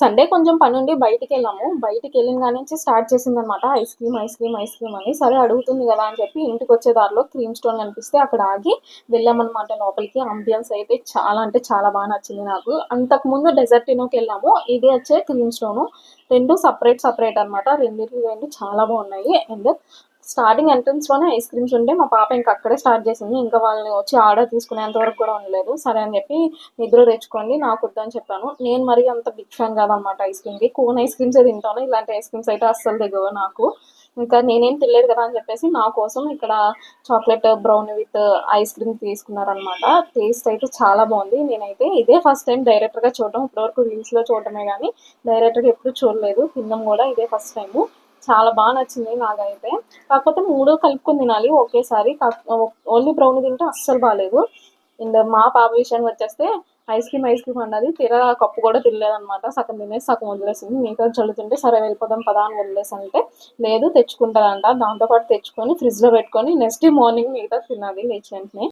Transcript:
Sunday కొంచెం పని ఉండి బయటికి వెళ్ళాము బయటికి వెళ్ళిన కాడి నుంచి స్టార్ట్ చేసింది అనమాట ice cream ice cream ice cream అని. సరే అడుగుతుంది కదా అని చెప్పి ఇంటికి వచ్చే దారిలో క్రీమ్ స్టోన్ కనిపిస్తే అక్కడ ఆగి వెళ్ళామన్నమాట లోపలికి. అంబియన్స్ అయితే చాలా అంటే చాలా బాగా నచ్చింది నాకు. అంతకు ముందు డెజర్టినోకి వెళ్ళాము ఇది వచ్చే క్రీమ్ స్టోన్ రెండు సపరేట్ సపరేట్ అనమాట రెండింటికి రెండు చాలా బాగున్నాయి. అండ్ స్టార్టింగ్ ఎంట్రన్స్లోనే ఐస్ క్రీమ్స్ ఉంటే మా పాప ఇంకా అక్కడే స్టార్ట్ చేసింది. ఇంకా వాళ్ళని వచ్చి ఆర్డర్ తీసుకునేంత వరకు కూడా ఉండలేదు. సరే అని చెప్పి నిద్ర తెచ్చుకోండి నాకు వద్దని చెప్పాను. నేను మరీ అంత బిగ్ ఫ్యాన్ కాదనమాట ఐస్ క్రీమ్కి. కోన్ ఐస్ క్రీమ్స్ తింటాను. ఇలాంటి ఐస్ క్రీమ్స్ అయితే అస్సలు దిగవు నాకు. ఇంకా నేనేం తెలియదు కదా అని చెప్పేసి నా కోసం ఇక్కడ chocolate brown with ice cream తీసుకున్నారనమాట taste అయితే చాలా బాగుంది. నేనైతే ఇదే ఫస్ట్ టైం డైరెక్ట్గా చూడటం. ఇప్పటివరకు రీల్స్లో చూడటమే కానీ డైరెక్ట్గా ఎప్పుడు చూడలేదు. తినడం కూడా ఇదే ఫస్ట్ టైము. చాలా బాగా నచ్చింది నాకైతే. కాకపోతే మూడో కలుపుకొని తినాలి ఒకేసారి. ఓన్లీ బ్రౌన్ తింటే అస్సలు బాగాలేదు అండ్ మా పాప విషయానికి వచ్చేస్తే ఐస్ క్రీమ్ ఐస్ క్రీమ్ అన్నది తీరా కప్పు కూడా తినలేదనమాట సగం తినేసి సగం వదిలేసింది. మిగతా చల్లుతుంటే సరే వెళ్ళిపోదాం పదా అని వదిలేసి అంటే లేదు తెచ్చుకుంటారంట. దాంతోపాటు తెచ్చుకొని ఫ్రిడ్జ్లో పెట్టుకొని నెక్స్ట్ మార్నింగ్ మిగతా తిన్నది లేచి వెంటనే.